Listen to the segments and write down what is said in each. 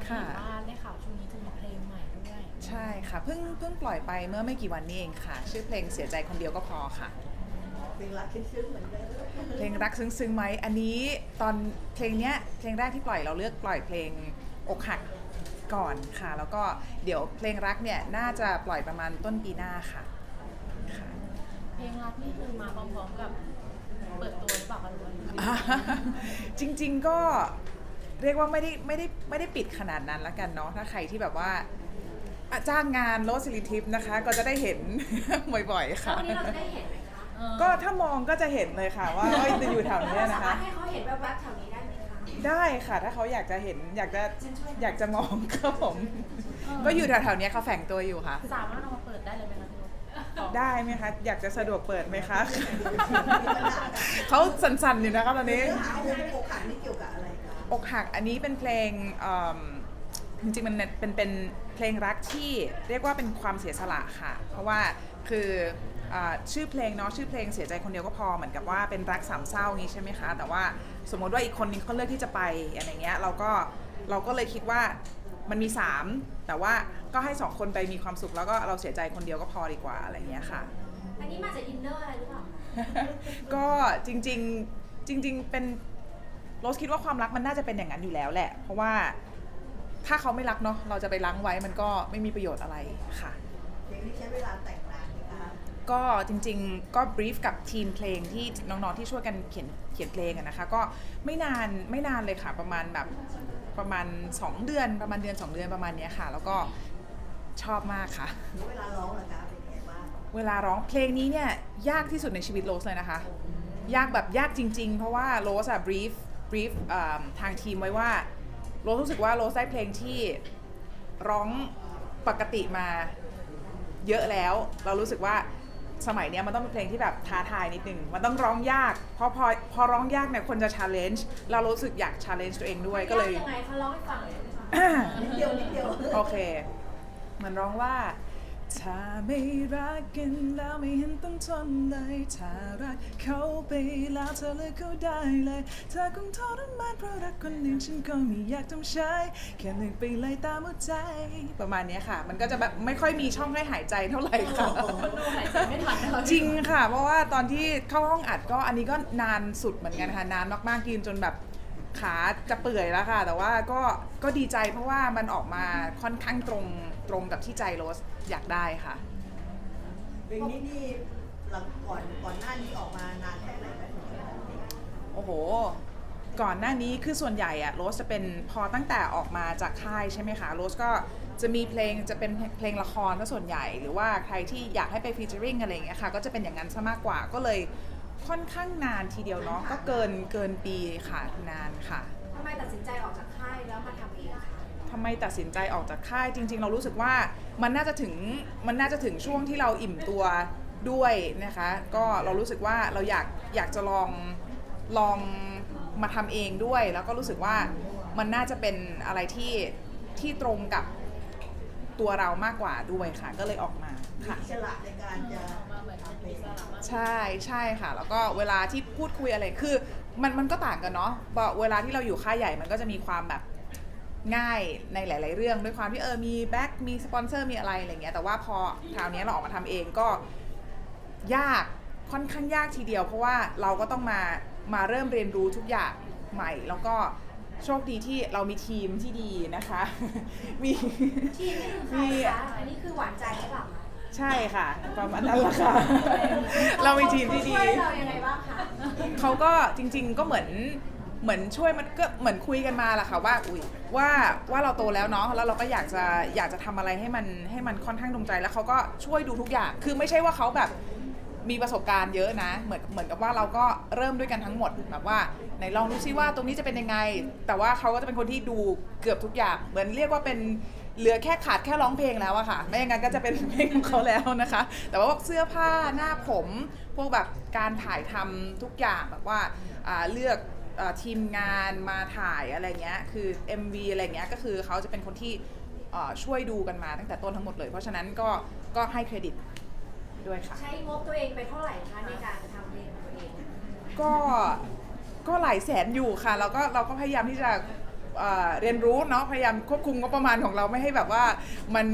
แล้วค่ะเห็นว่าได้ข่าวช่วงนี้จะมีเพลงใหม่ด้วยใช่ค่ะเพิ่งเพิ่งปล่อยไปเมื่อไม่กี่วันนี้เองค่ะ ชื่อเพลงเสียใจคนเดียวก็พอค่ะ เพลงรักซึ้งๆเหมือนเดิมเพลงรักซึ้งๆไหมอันนี้ตอนเพลงเนี้ยเพลงแรกที่ปล่อยเราเลือกปล่อยเพลงอกหักก่อนค่ะ แล้วก็เดี๋ยวเพลงรักเนี่ยน่าจะปล่อยประมาณต้นปีหน้าค่ะค่ะ เพลงรักนี่คือมาพร้อมๆกับเปิดตัวหรือเปล่าคะหรือว่าอ่าจริงๆก็ เรียกว่าไม่ได้ไม่ได้ไม่ได้ปิดขนาดนั้นละกันเนาะถ้าใครที่แบบว่าอะจ้างงานโรสซิลิทิปนะคะ ก็จะได้เห็น บ่อยๆค่ะ วันนี้เราจะได้เห็นไหมคะเออก็ถ้ามองก็จะเห็นเลยค่ะ ว่าเอ้ยจะอยู่แถวเนี้ยเรานะสามารคะถให้เขาเห็นแวบๆแถวนี้ได้ไหมคะ ได้ค่ะ ถ้าเขาอยากจะเห็นอยากจะฉันช่วยอยากจะมองครับผม ก็อยู่แถวๆเนี้ยเขาแฝงตัวอยู่ค่ะ สามารถเอามาเปิดได้เลยไหมคะพี่นุ๊กได้ไหมคะ อยากจะสะดวกเปิดไหมคะ เขาสั่นๆอยู่นะคะตอนนี้ เนื้อหาของเพลงอกหักนี่เกี่ยวกับอะไรคะ อกหักอันนี้เป็นเพลงเอิ่มจริงๆมันเป็นเป็นเพลงรักที่เรียกว่าเป็นความเสียสละค่ะ เพราะว่าคืออ่าชื่อเพลงเนาะชื่อเพลงเสียใจคนเดียวก็พอเหมือนกับว่าเป็นรักสามเศร้างี้ใช่ไหมคะ แต่ว่าสมมติว่าอีกคนนึงเขาเลือกที่จะไปอะไรเงี้ยเราก็เราก็เลยคิดว่ามันมีสามแต่ว่าก็ให้สองคนไปมีความสุขแล้วก็เราเสียใจคนเดียวก็พอดีกว่าอะไรเงี้ยค่ะ อันนี้มาจากอินเนอร์อะไรหรือเปล่าก็จริงๆจริง ๆ เป็น โรสคิดว่าความรักมันน่าจะเป็นอย่างนั้นอยู่แล้วแหละ เพราะว่าถ้าเขาไม่รักเนาะเราจะไปล้างไว้มันก็ไม่มีประโยชน์อะไรค่ะเพลงนี้ใช้เวลาแต่งนานไหมคะก็จริงๆ ก็บรีฟกับทีมเพลงที่น้องๆที่ช่วยกันเขียนเขียนเพลงอะนะคะ ก็ไม่นานไม่นานเลยค่ะประมาณแบบประมาณ 2 เดือนประมาณเดือน 2 เดือนประมาณเนี้ยค่ะ แล้วก็ชอบมากค่ะแล้วเวลาร้องล่ะคะเป็นไงบ้างเวลาร้องเพลงนี้เนี่ยยากที่สุดในชีวิตโรสเลยนะคะ ยากแบบยากจริง ๆ เพราะว่าโรสอะบรีฟ บรีฟทางทีมไว้ว่าโรสรู้สึกว่าโรสได้เพลงที่ร้องปกติมาเยอะแล้ว เรารู้สึกว่าสมัยเนี้ยมันต้องเป็นเพลงที่แบบท้าทายนิดนึง มันต้องร้องยากเพราะพอพอร้องยากเนี่ยคนจะ challenge เรารู้สึกอยาก challenge ตัวเองด้วยก็เลยยังไงเขาร้องให้ฟังเลยได้ไหมคะนิดเดียวนิดเดียวโอเค มันร้องว่า ถ้าไม่รักกันแล้วไม่เห็นต้องทนเลย ถ้ารักเขาไปแล้วเธอเลือกเขาได้เลยเธอคงทรมานเพราะรักคนหนึ่งฉันก็ไม่อยากทำใช้ แค่หนึ่งไปเลยตามหัวใจ ประมาณเนี้ยค่ะ มันก็จะแบบไม่ค่อยมีช่องให้หายใจเท่าไหร่ค่ะ มันดูหายใจไม่ทันนะคะจริงค่ะ เพราะว่าตอนที่เข้าห้องอัดก็อันนี้ก็นานสุดเหมือนกันค่ะ นานมากๆกินจนแบบขาจะเปื่อยแล้วค่ะ แต่ว่าก็ก็ดีใจเพราะว่ามันออกมาค่อนข้างตรง ตรงกับที่ใจโรสอยากได้ค่ะ เพลงนี้นี่หลังก่อนก่อนหน้านี้ออกมานานแค่ไหนไหมถึงจะออกเพลงโอ้โห ก่อนหน้านี้คือส่วนใหญ่อะโรสจะเป็นพอตั้งแต่ออกมาจากค่ายใช่ไหมคะโรสก็จะมีเพลงจะเป็นเพลงละครซะส่วนใหญ่ หรือว่าใครที่อยากให้ไปฟีเจอริงอะไรอย่างเงี้ยค่ะก็จะเป็นอย่างนั้นซะมากกว่าก็เลยค่อนข้างนานทีเดียวเนาะก็เกินเกินปีค่ะนานค่ะ ทำไมตัดสินใจออกจากค่ายแล้วมาทำเองคะ ทำไมตัดสินใจออกจากค่ายจริง ๆ เรารู้สึกว่ามันน่าจะถึงมันน่าจะถึงช่วงที่เราอิ่มตัวด้วยนะคะ ก็เรารู้สึกว่าเราอยากอยากจะลองลองมาทำเองด้วย แล้วก็รู้สึกว่ามันน่าจะเป็นอะไรที่ที่ตรงกับตัวเรามากกว่าด้วยค่ะ ก็เลยออกมามีค่ะอิสระในการจะมาเหมือนเป็นอิสระมากใช่ใช่ค่ะ แล้วก็เวลาที่พูดคุยอะไรคือ มันมันก็ต่างกันเนาะบอกเวลาที่เราอยู่ค่ายใหญ่มันก็จะมีความแบบ ง่ายในหลาย ๆ เรื่องด้วยความที่เออมีแบ็กมีสปอนเซอร์มีอะไรอะไรเงี้ยแต่ว่าพอคราวนี้เราออกมาทำเองก็ยากค่อนข้างยากทีเดียว เพราะว่าเราก็ต้องมามาเริ่มเรียนรู้ทุกอย่างใหม่ แล้วก็โชคดีที่เรามีทีมที่ดีนะคะ มีทีมนี่คือใครคะอันนี้คือหวานใจหรือเปล่าคะใช่ค่ะ ประมาณนั้นแหละค่ะ เรามีทีมที่ดี เขาช่วยเรายังไงบ้างคะ เขาก็จริง ๆ ก็เหมือน เหมือนช่วยมันก็เหมือนคุยกันมาแหละค่ะว่าอุ้ยว่าว่าเราโตแล้วเนาะแล้วเราก็อยากจะอยากจะทำอะไรให้มันให้มันค่อนข้างตรงใจแล้วเขาก็ช่วยดูทุกอย่าง คือไม่ใช่ว่าเขาแบบมีประสบการณ์เยอะนะ เหมือนเหมือนกับว่าเราก็เริ่มด้วยกันทั้งหมดแบบว่าไหนลองดูซิว่าตรงนี้จะเป็นยังไง แต่ว่าเขาก็จะเป็นคนที่ดูเกือบทุกอย่าง เหมือนเรียกว่าเป็นเหลือแค่ขาดแค่ร้องเพลงแล้วอะค่ะ ไม่อย่างนั้นก็จะเป็นเพลงของเขาแล้วนะคะ แต่ว่าพวกเสื้อผ้าหน้าผม พวกแบบการถ่ายทำทุกอย่างแบบว่าอ่าเลือก เอ่อทีมงานมาถ่ายอะไรเงี้ยคือ MV อะไรเงี้ยก็คือเขาจะเป็นคนที่เอ่อช่วยดูกันมาตั้งแต่ต้นทั้งหมดเลย เพราะฉะนั้นก็ก็ให้เครดิตด้วยค่ะ ใช้งบตัวเองไปเท่าไหร่คะในการทำเพลงของตัวเองก็ก็หลายแสนอยู่ค่ะแล้วก็เราก็พยายามที่จะเอ่อเรียนรู้เนาะพยายามควบคุมงบประมาณของเราไม่ให้แบบว่ามัน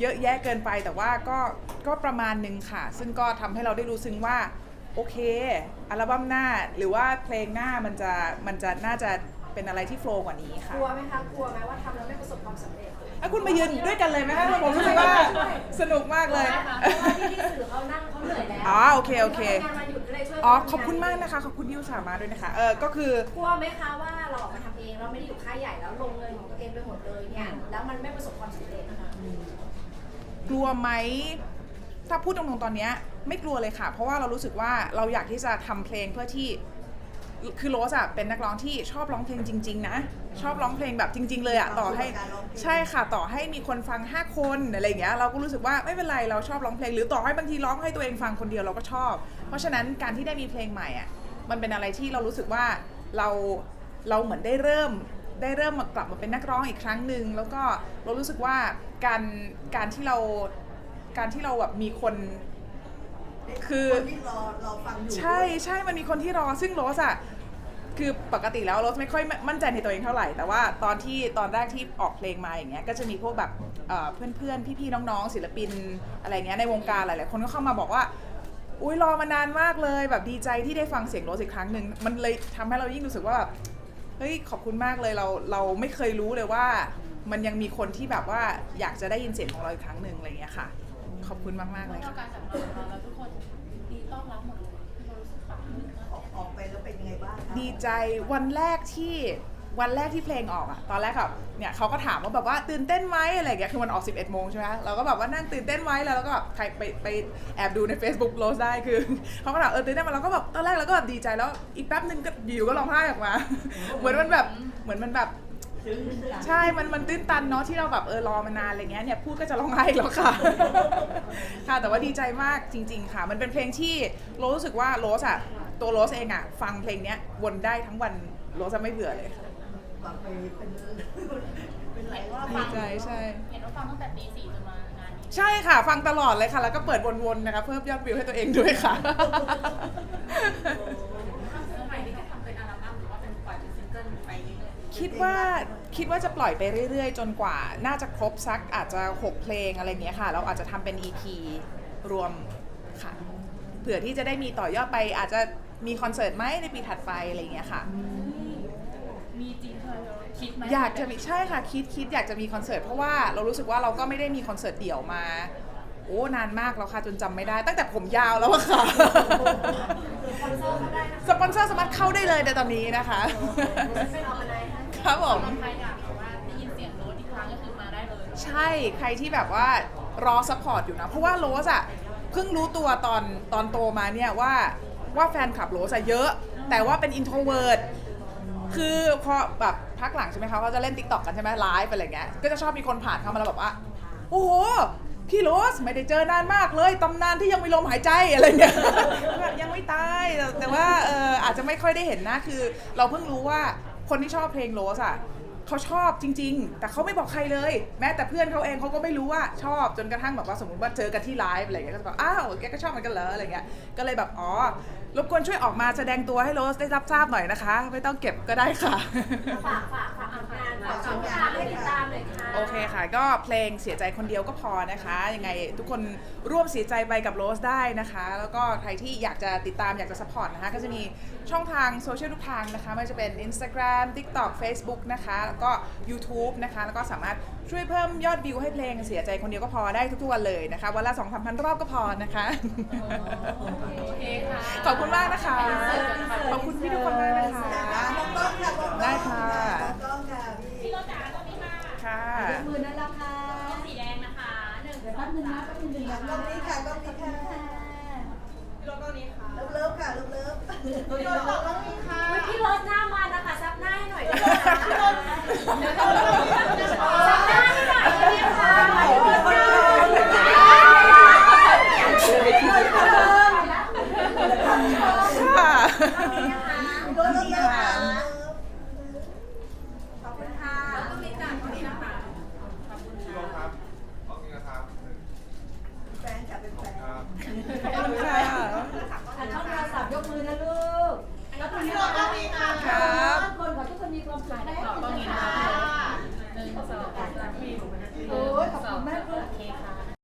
เยอะแยะเกินไปแต่ว่าก็ก็ประมาณหนึ่งค่ะ ซึ่งก็ทำให้เราได้รู้ซึ้งว่า โอเค อัลบั้มหน้าหรือว่าเพลงหน้ามันจะมันจะน่าจะเป็นอะไรที่โฟล์กว่านี้ค่ะ กลัวไหมคะ กลัวไหมว่าทำแล้วไม่ประสบความสำเร็จอะคุณมายืนด้วยกันเลยไหมคะผมรู้สึกว่าสนุกมากเลย เพราะว่าที่ที่สื่อเขานั่งเขาเหนื่อยแล้วอ๋อโอเคโอเคงานมาหยุดก็เลยช่วยอ๋อขอบคุณมากนะคะ ขอบคุณที่อุตส่าห์มาด้วยนะคะ เออก็คือกลัวไหมคะว่าเราออกมาทำเองเราไม่ได้อยู่ค่ายใหญ่แล้วลงเงินของตัวเองไปหมดเลยเนี่ยแล้วมันไม่ประสบความสำเร็จนะคะกลัวไหม ถ้าพูดตรงๆตอนเนี้ย ไม่กลัวเลยค่ะ เพราะว่าเรารู้สึกว่าเราอยากที่จะทำเพลงเพื่อที่คือโรสอะเป็นนักร้องที่ชอบร้องเพลงจริง ๆ นะ ชอบร้องเพลงแบบจริง ๆ เลยอะต่อให้ใช่ค่ะต่อให้มีคนฟัง 5 คนอะไรอย่างเงี้ยเราก็รู้สึกว่าไม่เป็นไรเราชอบร้องเพลงหรือต่อให้บางทีร้องให้ตัวเองฟังคนเดียวเราก็ชอบ เพราะฉะนั้นการที่ได้มีเพลงใหม่อะมันเป็นอะไรที่เรารู้สึกว่าเราเราเหมือนได้เริ่มได้เริ่มมากลับมาเป็นนักร้องอีกครั้งหนึ่งแล้วก็เรารู้สึกว่าการการที่เราการที่เราแบบมีคน คือนที่รอรอฟังอยู่ใช่ใช่มันมีคนที่รอซึ่งโรสอะคือปกติแล้วโรสไม่ค่อยมั่นใจในตัวเองเท่าไหร่ แต่ว่าตอนที่ตอนแรกที่ออกเพลงมาอย่างเงี้ยก็จะมีพวกแบบเอ่อเพื่อนๆ พี่ๆ น้องๆ ศิลปินอะไรเงี้ยในวงการหลายๆ คนก็เข้ามาบอกว่า อุ้ยรอมานานมากเลย แบบดีใจที่ได้ฟังเสียงโรสอีกครั้งหนึ่งมันเลยทำให้เรายิ่งรู้สึกว่าแบบเฮ้ยขอบคุณมากเลยเราเราไม่เคยรู้เลยว่า มันยังมีคนที่แบบว่าอยากจะได้ยินเสียงของเราอีกครั้งหนึ่งอะไรเงี้ยค่ะ ขอบคุณมากๆเลยเมื่อค่ะ การจับมือของเราแล้วทุ ดีใจวันแรกที่วันแรกที่เพลงออกอะตอนแรกแบบเนี่ยเขาก็ถามว่าแบบว่าตื่นเต้นไหมอะไรอย่างเงี้ยคือมันออก 11โมงใช่ไหมเราก็แบบว่านั่งตื่นเต้นไหมแล้วเราก็แบบใครไปไปแอบดูใน Facebook โรสได้คือเขาก็ถามเออตื่นเต้นไหมเราก็แบบตอนแรกเราก็แบบดีใจแล้วอีกแป๊บนึงก็อยู่ก็ร้องไห้ออกมา เหมือนมันแบบเหมือนมันแบบใช่ มัน มันตื้นตันเนาะที่เราแบบเออรอมานานอะไรเงี้ยเนี่ยพูดก็จะร้องไห้อีกแล้วค่ะ ค่ะ แต่ว่าดีใจมากจริง ๆ ค่ะ มันเป็นเพลงที่โรรู้สึกว่าโรสอะ ตัวโรสเองอะฟังเพลงเนี้ยวนได้ทั้งวันโรสจะไม่เบื่อเลยค่ะฟังไปเป็นเป็นหลายรอบดีใจใช่เห็นว่าฟังตั้งแต่ตีสี่จนมางานนี้ใช่ค่ะ ฟังตลอดเลยค่ะ แล้วก็เปิดวนๆนะคะเพิ่มยอดวิวให้ตัวเองด้วยค่ะใหม่ที่จะทำเป็นอัลบั้มหรือว่าเป็นปล่อยเป็นซิงเกิลไปเรื่อยคิดว่าคิดว่าจะปล่อยไปเรื่อยๆ จนกว่าน่าจะครบสักอาจจะ6เพลงอะไรเงี้ยค่ะ เราอาจจะทำเป็น EP รวมค่ะเผื่อที่จะได้มีต่อยอดไปอาจจะ มีคอนเสิร์ตไหมในปีถัดไปอะไรเงี้ยค่ะๆมีจริงเคยคิดไหมอยากจะมีใช่ค่ะคิดคิดอยากจะมีคอนเสิร์ตเพราะว่าเรารู้สึกว่าเราก็ไม่ได้มีคอนเสิร์ตเดี่ยวมา โอ้นานมากแล้วค่ะจนจำไม่ได้ ตั้งแต่ผมยาวแล้วอะค่ะ สปอนเซอร์เขาได้นะคะสปอนเซอร์สามารถเข้าได้เลยในตอนนี้นะคะ เป็นออกมาไหนคะครับผมสำหรับใครอยากแบบว่าได้ยินเสียงโน้ตอีกครั้งก็คือมาได้เลยใช่ใครที่แบบว่ารอซัพพอร์ตอยู่นะ เพราะว่าโรสอะเพิ่งรู้ตัวตอนตอนโตมาเนี่ยว่า ว่าแฟนคลับโรสอะเยอะ แต่ว่าเป็นอินโทรเวิร์ดคือพอแบบพักหลังใช่ไหมคะเขาจะเล่นติ๊กต็อกกันใช่ไหมไลฟ์ไปอะไรเงี้ยก็จะชอบมีคนผ่านเข้ามาแล้วแบบว่า โอ้โห พี่โรสไม่ได้เจอนานมากเลยตำนานที่ยังมีลมหายใจอะไรเงี้ยแบบยังไม่ตายแต่ว่าเอออาจจะไม่ค่อยได้เห็นนะคือ เราเพิ่งรู้ว่าคนที่ชอบเพลงโรสอะ เขาชอบจริง ๆ แต่เขาไม่บอกใครเลย แม้แต่เพื่อนเขาเองเขาก็ไม่รู้ว่าชอบจนกระทั่งแบบว่าสมมติว่าเจอกันที่ไลฟ์อะไรเงี้ยก็จะบอกอ้าวแกก็ชอบเหมือนกันเหรออะไรเงี้ยก็เลยแบบอ๋อรบกวนช่วยออกมาแสดงตัวให้โรสได้รับทราบหน่อยนะคะ ไม่ต้องเก็บก็ได้ค่ะ ฝากฝากฝากผลงานฝากช่องทางให้ติดตามหน่อยค่ะ โอเคค่ะ ก็เพลงเสียใจคนเดียวก็พอนะคะ ยังไงทุกคนร่วมเสียใจไปกับโรสได้นะคะ แล้วก็ใครที่อยากจะติดตามอยากจะสปอร์ตนะคะ ก็จะมีช่องทางโซเชียลทุกทางนะคะ ไม่ว่าจะเป็น Instagram TikTok Facebook นะคะ แล้วก็ YouTube นะคะ แล้วก็สามารถช่วยเพิ่มยอดวิวให้เพลงเสียใจคนเดียวก็พอได้ทุกๆวันเลยนะคะ วันละ2 3 0 0 0 รอบก็พอนะคะ โอเคค่ะ ขอบคุณมากนะคะ ขอบคุณพี่ทุกคนมากนะคะ กล้องนี้ค่ะกล้องนี้ค่ะรถตรงนี้ค่ะเลิฟเลิฟค่ะเลิฟเลิฟกล้องนี้ค่ะ พี่รถหน้ามานะคะซับหน้าให้หน่อยได้ไหมคะ